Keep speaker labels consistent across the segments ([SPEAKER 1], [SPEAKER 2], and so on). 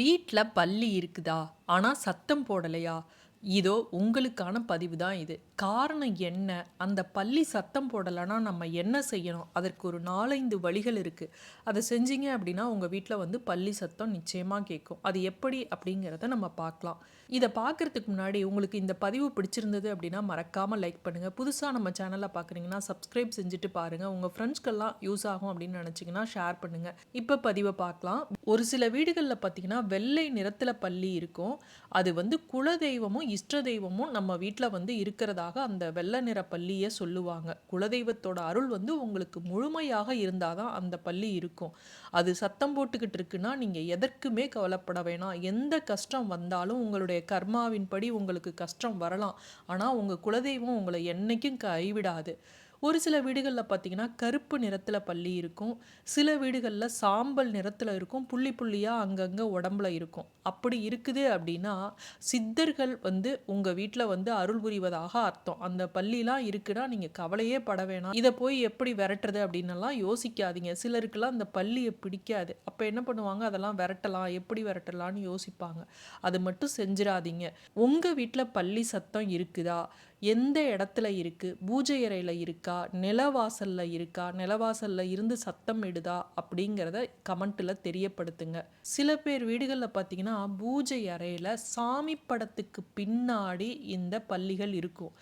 [SPEAKER 1] வீட்டில் பல்லி இருக்குதா? ஆனால் சத்தம் போடலையா? இதோ உங்களுக்கான பதிவு தான் இது. காரணம் என்ன? அந்த பள்ளி சத்தம் போடலைன்னா நம்ம என்ன செய்யணும்? அதற்கு ஒரு 4, 5 வழிகள் இருக்குது அதை செஞ்சீங்க அப்படின்னா, உங்கள் வீட்டில் வந்து பள்ளி சத்தம் நிச்சயமாக கேட்கும். அது எப்படி அப்படிங்கிறத நம்ம பார்க்கலாம். இதை பார்க்கறதுக்கு முன்னாடி உங்களுக்கு இந்த பதிவு பிடிச்சிருந்தது அப்படின்னா, மறக்காமல் லைக் பண்ணுங்கள் புதுசாக நம்ம சேனலை பார்க்குறீங்கன்னா, சப்ஸ்கிரைப் செஞ்சுட்டு பாருங்கள் உங்கள் ஃப்ரெண்ட்ஸ்க்கெல்லாம் யூஸ் ஆகும் அப்படின்னு நினச்சிங்கன்னா ஷேர் பண்ணுங்கள் இப்போ பதிவை பார்க்கலாம். ஒரு சில வீடுகளில் பார்த்தீங்கன்னா, வெள்ளை நிறத்தில் பள்ளி இருக்கும். அது வந்து குலதெய்வமும், இஷ்ட தெய்வமும் நம்ம வீட்டில் வந்து இருக்கிறதாக அந்த வெள்ள நிற பள்ளியை சொல்லுவாங்க. குலதெய்வத்தோட அருள் வந்து உங்களுக்கு முழுமையாக இருந்தால் தான் அந்த பள்ளி இருக்கும். அது சத்தம் போட்டுக்கிட்டு இருக்குன்னா, நீங்கள் எதற்குமே கவலைப்பட வேணாம். எந்த கஷ்டம் வந்தாலும் உங்களுடைய கர்மாவின்படி உங்களுக்கு கஷ்டம் வரலாம். ஆனால் உங்கள் குலதெய்வம் உங்களை என்றைக்கும் கைவிடாது. ஒரு சில வீடுகளில் பார்த்தீங்கன்னா, கருப்பு நிறத்தில் பள்ளி இருக்கும். சில வீடுகளில் சாம்பல் நிறத்தில் இருக்கும். புள்ளி புள்ளியாக அங்கங்கே உடம்புல இருக்கும். அப்படி இருக்குது அப்படின்னா, சித்தர்கள் வந்து உங்கள் வீட்டில் வந்து அருள் புரிவதாக அர்த்தம். அந்த பள்ளிலாம் இருக்குன்னா, நீங்கள் கவலையே பட வேணாம். இதை போய் எப்படி விரட்டுறது அப்படின்னெல்லாம் யோசிக்காதீங்க. சிலருக்குலாம் அந்த பள்ளியை பிடிக்காது. அப்போ என்ன பண்ணுவாங்க, அதெல்லாம் விரட்டலாம், எப்படி விரட்டலாம்னு யோசிப்பாங்க. அது மட்டும் செஞ்சிடாதீங்க உங்கள் வீட்டில் பள்ளி சத்தம் இருக்குதா? எந்த இடத்துல இருக்குது பூஜை அறையில் இருக்கா? நிலவாசலில் இருக்கா? நிலவாசலில் இருந்து சத்தம் இடுதா? அப்படிங்கிறத கமெண்ட்டில் தெரியப்படுத்துங்க. சில பேர் வீடுகளில் பார்த்தீங்கன்னா, பூஜை அறையில் சாமி படத்துக்கு பின்னாடி இந்த பள்ளிகள் இருக்கும்.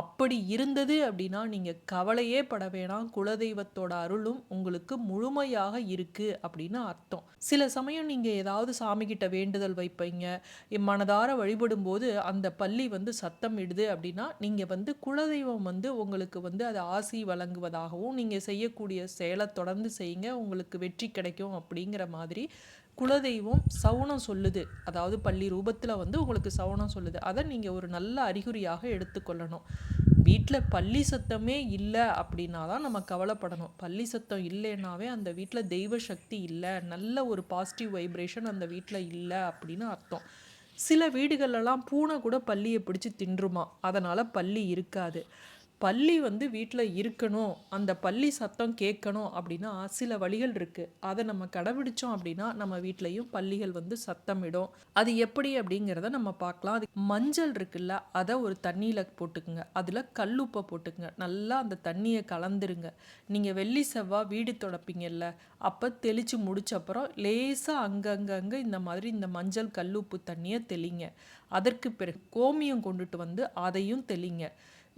[SPEAKER 1] அப்படி இருந்தது அப்படின்னா, நீங்கள் கவலையே பட வேணாம். குலதெய்வத்தோட அருளும் உங்களுக்கு முழுமையாக இருக்கு அப்படின்னு அர்த்தம். சில சமயம் நீங்கள் ஏதாவது சாமிக்கிட்ட வேண்டுதல் வைப்பீங்க. மனதார வழிபடும்போது அந்த பள்ளி வந்து சத்தம் இடுது அப்படின்னா, நீங்கள் வந்து குலதெய்வம் வந்து உங்களுக்கு வந்து அது ஆசி வழங்குவதாகவும், நீங்கள் செய்யக்கூடிய செயலை தொடர்ந்து செய்யுங்க. உங்களுக்கு வெற்றி கிடைக்கும் அப்படிங்கிற மாதிரி குலதெய்வம் சவுனம் சொல்லுது. அதாவது பள்ளி ரூபத்தில் வந்து உங்களுக்கு சவுனம் சொல்லுது. அதை நீங்கள் ஒரு நல்ல அறிகுறியாக எடுத்துக்கொள்ளணும். வீட்டில் பள்ளி சத்தமே இல்லை அப்படின்னா தான் நம்ம கவலைப்படணும். பள்ளி சத்தம் இல்லைன்னாவே அந்த வீட்டில் தெய்வ சக்தி இல்லை நல்ல ஒரு பாசிட்டிவ் வைப்ரேஷன் அந்த வீட்டில் இல்லை அப்படின்னு அர்த்தம். சில வீடுகளெல்லாம் பூனை கூட பள்ளியை பிடிச்சி தின்றுமாம். அதனால் பள்ளி இருக்காது. பள்ளி வந்து வீட்டில் இருக்கணும். அந்த பள்ளி சத்தம் கேட்கணும் அப்படின்னா, சில வழிகள் இருக்குது அதை நம்ம கடைபிடிச்சோம் அப்படின்னா, நம்ம வீட்லேயும் பள்ளிகள் வந்து சத்தமிடும். அது எப்படி அப்படிங்கிறத நம்ம பார்க்கலாம். அது மஞ்சள் இருக்குல்ல, அதை ஒரு தண்ணியில் போட்டுக்குங்க. அதில் கல்லுப்பை போட்டுக்குங்க. நல்லா அந்த தண்ணியை கலந்துருங்க. நீங்கள் வெள்ளி, செவ்வாய் வீடு துடைப்பீங்கல்ல, அப்போ தெளித்து முடிச்சப்புறம் லேசாக அங்கங்கங்கே இந்த மாதிரி இந்த மஞ்சள், கல்லுப்பு தண்ணியை தெளிங்க. அதற்கு பிறகு கோமியம் கொண்டுட்டு வந்து அதையும் தெளிங்க.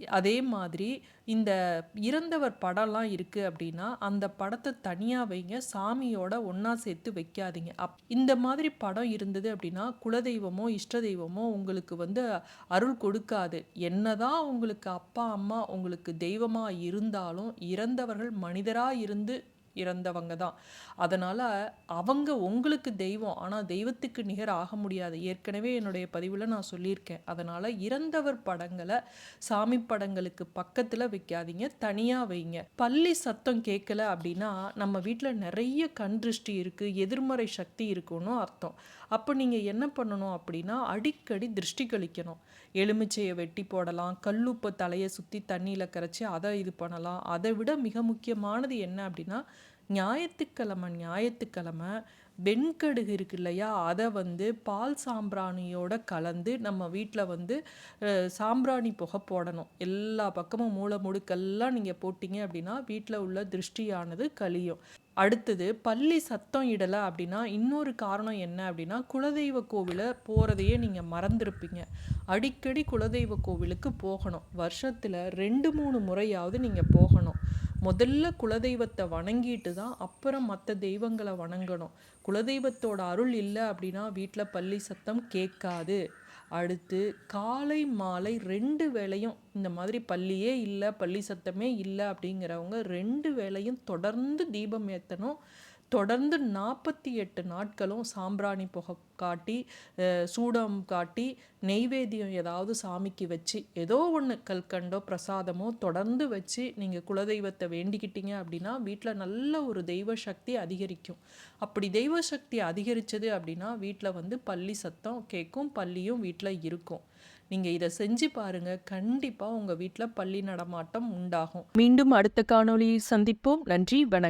[SPEAKER 1] அதே மாதிரி இந்த இறந்தவர் படம்லாம் இருக்குது அப்படின்னா, அந்த படத்தை தனியாக வைங்க. சாமியோட ஒன்றா சேர்த்து வைக்காதீங்க. அப் இந்த மாதிரி படம் இருந்தது அப்படின்னா, குலதெய்வமோ, இஷ்ட தெய்வமோ உங்களுக்கு வந்து அருள் கொடுக்காது. என்னதான் உங்களுக்கு அப்பா, அம்மா உங்களுக்கு தெய்வமாக இருந்தாலும், இறந்தவர்கள் மனிதராக இருந்து இறந்தவங்க தான். அதனால் அவங்க உங்களுக்கு தெய்வம். ஆனால் தெய்வத்துக்கு நிகர் ஆக முடியாது. ஏற்கனவே என்னுடைய பதிவில் நான் சொல்லியிருக்கேன். அதனால் இறந்தவர் படங்களை சாமி படங்களுக்கு பக்கத்தில் வைக்காதீங்க. தனியாக வைங்க. பள்ளி சத்தம் கேட்கல அப்படின்னா, நம்ம வீட்டில் நிறைய கண் திருஷ்டி இருக்குது எதிர்மறை சக்தி இருக்குன்னு அர்த்தம். அப்போ நீங்கள் என்ன பண்ணணும் அப்படின்னா, அடிக்கடி திருஷ்டி கழிக்கணும். எலுமிச்சையை வெட்டி போடலாம். கல்லுப்பை தலையை சுற்றி தண்ணியில் கரைச்சி அதை இது பண்ணலாம். அதை விட மிக முக்கியமானது என்ன அப்படின்னா, ஞாயிற்றுக்கிழமை ஞாயிற்றுக்கிழமை வெண்கடுகு இருக்கு இல்லையா? அதை வந்து பால் சாம்பிராணியோட கலந்து நம்ம வீட்டில் வந்து சாம்பிராணி புகை போடணும். எல்லா பக்கமும் மூளை முடுக்கெல்லாம் நீங்கள் போட்டிங்க அப்படின்னா, வீட்டில் உள்ள திருஷ்டியானது கழியும். அடுத்தது பள்ளி சத்தம் இடலை அப்படின்னா, இன்னொரு காரணம் என்ன அப்படின்னா, குலதெய்வ கோவிலை போகிறதையே நீங்கள் மறந்துருப்பீங்க அடிக்கடி குலதெய்வ கோவிலுக்கு போகணும். வருஷத்தில் ரெண்டு மூணு முறையாவது நீங்கள் போகணும். முதல்ல குலதெய்வத்தை வணங்கிட்டு தான் அப்புறம் மற்ற தெய்வங்களை வணங்கணும். குலதெய்வத்தோட அருள் இல்லை அப்படின்னா, வீட்டில் பள்ளி சத்தம் கேட்காது. அடுத்து காலை, மாலை ரெண்டு வேளையும் இந்த மாதிரி பள்ளியே இல்லை பள்ளி சத்தமே இல்லை அப்படிங்கிறவங்க ரெண்டு வேளையும் தொடர்ந்து தீபம் ஏற்றணும் தொடர்ந்து 48 நாட்களும் சாம்பிராணி புகை காட்டி, சூடம் காட்டி, நெய்வேத்தியம் ஏதாவது சாமிக்கு வச்சு, ஏதோ ஒன்று கல்கண்டோ, பிரசாதமோ தொடர்ந்து வச்சு நீங்கள் குலதெய்வத்தை வேண்டிக்கிட்டீங்க அப்படின்னா, வீட்டில் நல்ல ஒரு தெய்வ சக்தி அதிகரிக்கும். அப்படி தெய்வ சக்தி அதிகரித்தது அப்படின்னா, வீட்டில் வந்து பள்ளி சத்தம் கேட்கும். பள்ளியும் வீட்டில் இருக்கும். நீங்கள் இதை செஞ்சு பாருங்க. கண்டிப்பாக உங்கள் வீட்டில் பள்ளி நடமாட்டம் உண்டாகும். மீண்டும் அடுத்த காணொளியில் சந்திப்போம். நன்றி, வணக்கம்.